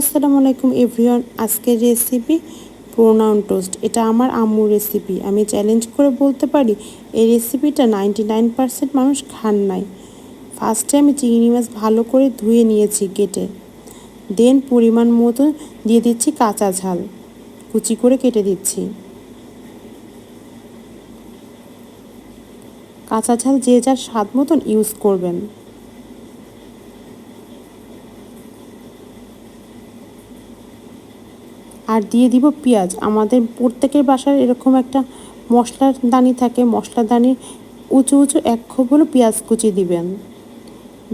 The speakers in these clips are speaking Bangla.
আসসালামু আলাইকুম এভরিওয়ান আজকের রেসিপি প্রোনাউন টোস্ট এটা আমার আম্মুর রেসিপি আমি চ্যালেঞ্জ করে বলতে পারি, এই রেসিপিটা নাইনটি নাইন মানুষ খান নাই। ফার্স্টে আমি চিংড়ি মাছ ভালো করে ধুয়ে নিয়েছি কেটে। দেন পরিমাণ মতো দিয়ে দিচ্ছি কাঁচা ঝাল। কুচি করে কেটে দিচ্ছি। কাঁচা ঝাল যে যার স্বাদ মতন ইউজ করবেন। আর দিয়ে দিব পেঁয়াজ। আমাদের প্রত্যেকের বাসার এরকম একটা মশলার দানি থাকে। মশলার দানির উঁচু উঁচু এক খোপ হলো পেঁয়াজ কুচি দিবেন।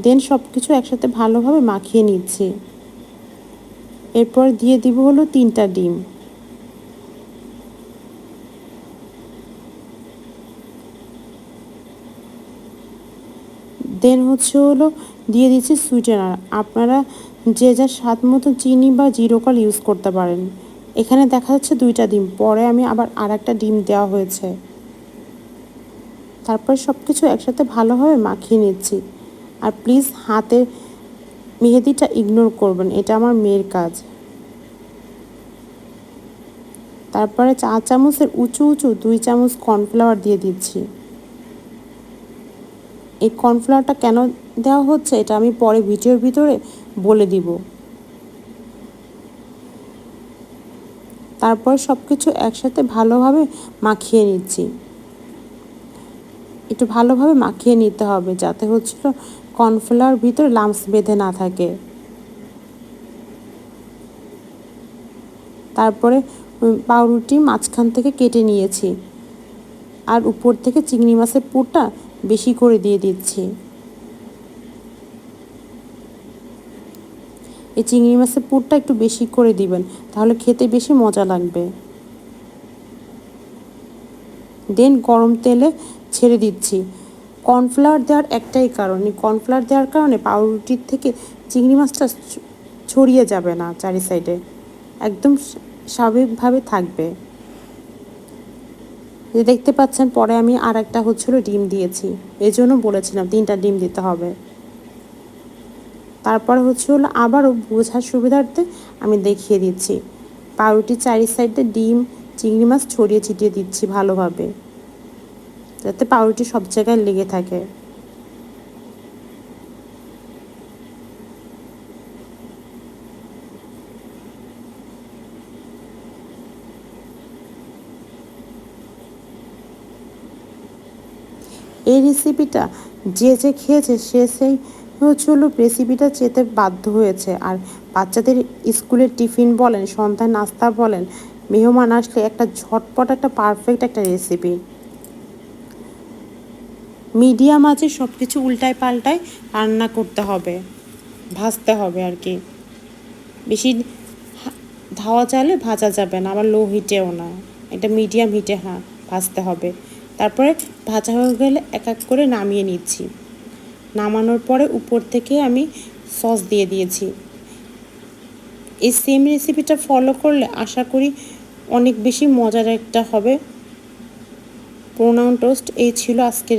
দেন সব কিছু একসাথে ভালোভাবে মাখিয়ে নিচ্ছি। এরপর দিয়ে দিব হলো তিনটা ডিম। দেন হচ্ছে হলো দিয়ে দিচ্ছি সুইটেনার আপনারা যে যার স্বাদ মতো চিনি বা জিরোকল ইউজ করতে পারেন। এখানে দেখা যাচ্ছে দুইটা ডিম। পরে আমি আবার আর একটা ডিম দেওয়া হয়েছে। তারপর সব কিছু একসাথে ভালোভাবে মাখিয়ে নিচ্ছি। আর প্লিজ হাতের মেহেদিটা ইগনোর করবেন, এটা আমার মেয়ের কাজ। তারপরে চা চামচের উঁচু উঁচু দুই চামচ কর্নফ্লাওয়ার দিয়ে দিচ্ছি। এই কর্নফ্লাওয়ারটা কেন দেওয়া হচ্ছে, এটা আমি পরে ভিডিওর ভিতরে বলে দিব। তারপর সব কিছু একসাথে ভালোভাবে মাখিয়ে নিচ্ছি। একটু ভালোভাবে মাখিয়ে নিতে হবে যাতে হচ্ছিল কর্নফ্লাওয়ার ভিতরে লামস বেঁধে না থাকে। তারপরে পাউরুটি মাঝখান থেকে কেটে নিয়েছি। আর উপর থেকে চিংড়ি মাছের পুরটা বেশি করে দিয়ে দিচ্ছি। এই চিংড়ি মাছের পুরটা একটু বেশি করে দিবেন, তাহলে খেতে বেশি মজা লাগবে। দেন গরম তেলে ছেড়ে দিচ্ছি। কর্নফ্লাওয়ার দেওয়ার একটাই কারণ, এই কর্নফ্লাওয়ার দেওয়ার কারণে পাউরুটির থেকে চিংড়ি মাছটা ছড়িয়ে যাবে না চারি সাইডে, একদম স্বাভাবিকভাবে থাকবে। যে দেখতে পাচ্ছেন, পরে আমি আর একটা হচ্ছিল ডিম দিয়েছি এই জন্য বলেছিলাম তিনটা ডিম দিতে হবে। তারপর হচ্ছে হলো আবারও বোঝার সুবিধার্থে আমি দেখিয়ে দিচ্ছি। পাউরুটি চারি সাইডে ডিম, চিংড়ি মাছ ছড়িয়ে ছিটিয়ে দিচ্ছি ভালোভাবে। যাতে পাউরুটি সব জায়গায় লেগে থাকে। এই রেসিপিটা যে যে খেয়েছে সে সেই হচ্ছিল রেসিপিটা চেতে বাধ্য হয়েছে। আর বাচ্চাদের স্কুলের টিফিন বলেন, সন্ধ্যায় নাস্তা বলেন, মেহমান আসলে একটা ঝটপট একটা পারফেক্ট একটা রেসিপি মিডিয়াম আছে সব কিছু উল্টায় পাল্টায় রান্না করতে হবে, ভাজতে হবে আর কি। বেশি ধাওয়া চালে ভাজা যাবে না, আবার লো হিটেও না। এটা মিডিয়াম হিটে হ্যাঁ ভাজতে হবে। তারপরে ভাজা হয়ে গেলে এক এক করে নামিয়ে নিচ্ছি। নামানোর পরে উপর থেকে আমি সস দিয়ে দিয়েছি। এই সেম রেসিপিটা ফলো করলে আশা করি অনেক বেশি মজার একটা হবে। প্রোনাউন টোস্ট এই ছিল আজকের